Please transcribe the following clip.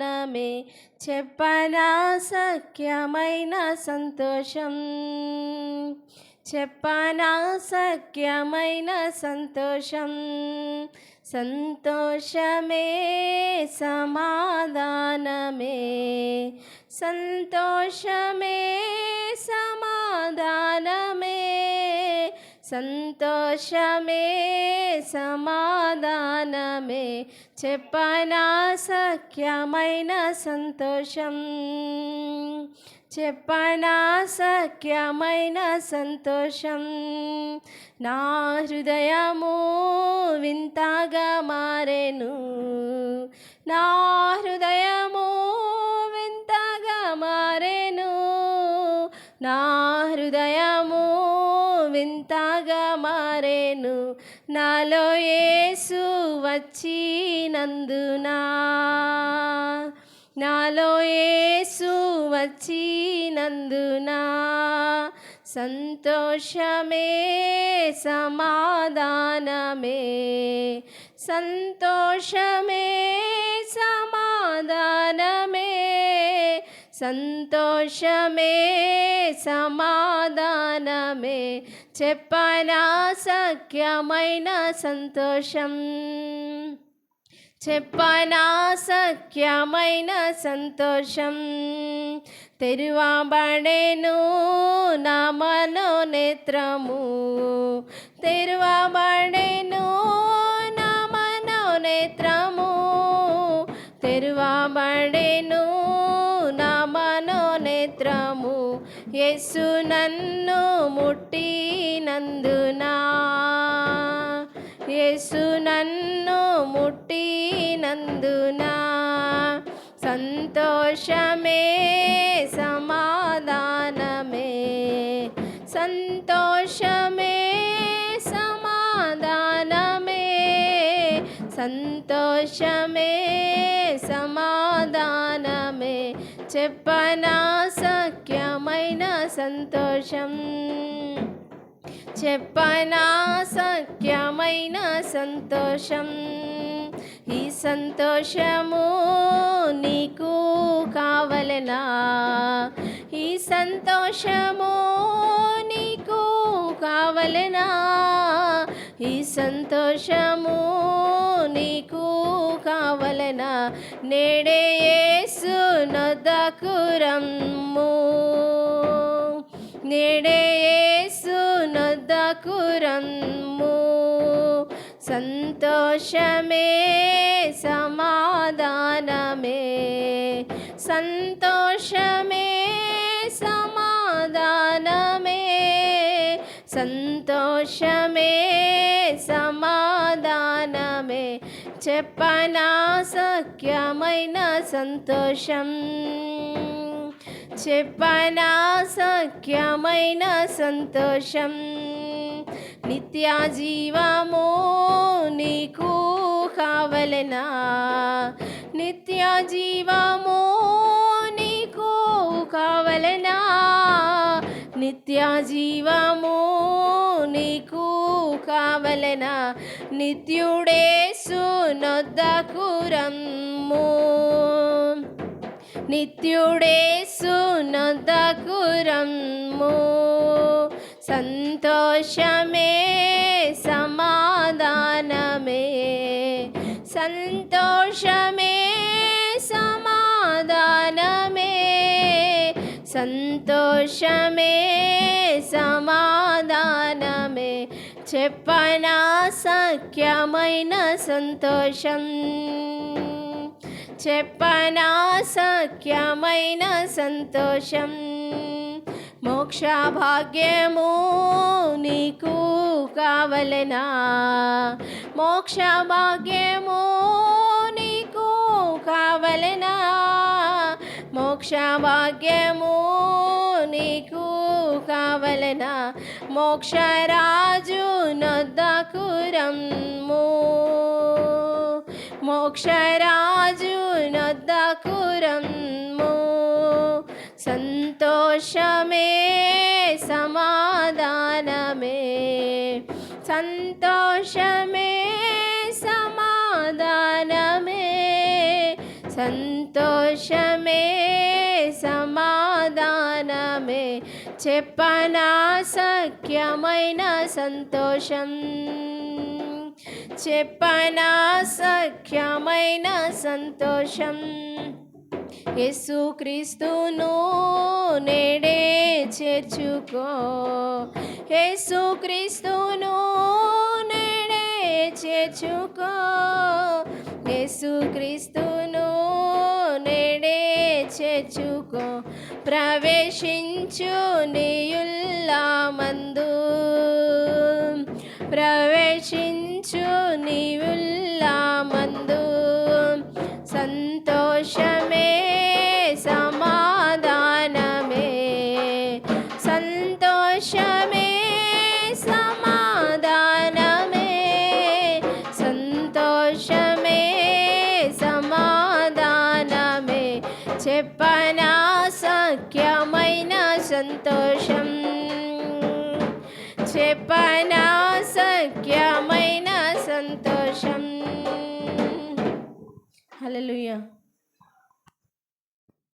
సమాధానమే చెప్పనా సఖ్యమైన సంతోషం. చెప్పనా సఖ్యమైన సంతోషం. సంతోషమే సమాధానమే. సంతోషమే సమాధానమే. సంతోషమే సమాధానమే చెప్పనా సఖ్యమైన సంతోషం. చెప్పనా సఖ్యమైన సంతోషం. నా హృదయము వింతగా మారెను. నా హృదయము వింతగా మారెను. నా హృదయము వింతగా నాలో యేసు వచ్చినందునా. నాలో యేసు వచ్చినందునా. సంతోషమే సమాధానమే. సంతోషమే సమాధానమే. సంతోషమే సమాధానమే చెప్పనా సఖ్యమైన సంతోషం. చెప్పనా సఖ్యమైన సంతోషం. తెరువబడేను నా మనోనేత్రము. తెరువబడేను నా మనోనేత్రము. తెరువబడేను యేసు నన్ను ముట్టినందునా. యేసు నన్ను ముట్టినందునా. సంతోషమే సమాధానమే. సంతోషమే సమాధానమే. సంతోషమే సమాధానమే. చెప్పనా సఖ్యమైన సంతోషం? చెప్పనా సఖ్యమైన సంతోషం? ఈ సంతోషము నీకు కావలనా? ఈ సంతోషము నీకు కావలనా? ఈ సంతోషము నీకు కావలనా? నేడే యేసు నొద్దకు రమ్ము. నేడే యేసు నొద్దకు సంతోషమే సమాధానమే. సంతోషమే సమా సంతోషమే సమాధానమే. చెప్పనా సఖ్యమైన సంతోషం? చెప్పనా సఖ్యమైన సంతోషం? నిత్య జీవము నీకు కావలనా? నిత్య జీవము నీకు కావలనా? నిత్య జీవము నీకు కావలనా. నిత్యుడేసు నొద్దకు రమ్ము. నిత్యుడేసు నొద్దకు రమ్ము. సంతోషమే సమాధానమే. సంతోషమే సంతోషమే సమాధానమే. చెప్పనా సఖ్యమైన సంతోషం? చెప్పనా సఖ్యమైన సంతోషం? మోక్ష భాగ్యము నీకు కావలనా? మోక్ష భాగ్యము నీకు కావలనా? మోక్షభాగ్యము నీకు కావలనా? మోక్షరాజు నొద్దకు మోక్షరాజు నొద్దకు సంతోషమే సమాధానమే. సంతోషమే సమాధానమే. సంతోషమే సమాధానమే చెప్పనా సఖ్యమైన సంతోషం. చెప్పనా సఖ్యమైన సంతోషం. యేసుక్రీస్తును నేడే చేర్చుకో. యేసుక్రీస్తును నేడే చేర్చుకో. యేసుక్రీస్తును చేర్చుకో ప్రవేశించు నీయుల్లా మందు. ప్రవేశించు నీయుల్ చెప్పనా సఖ్యమైన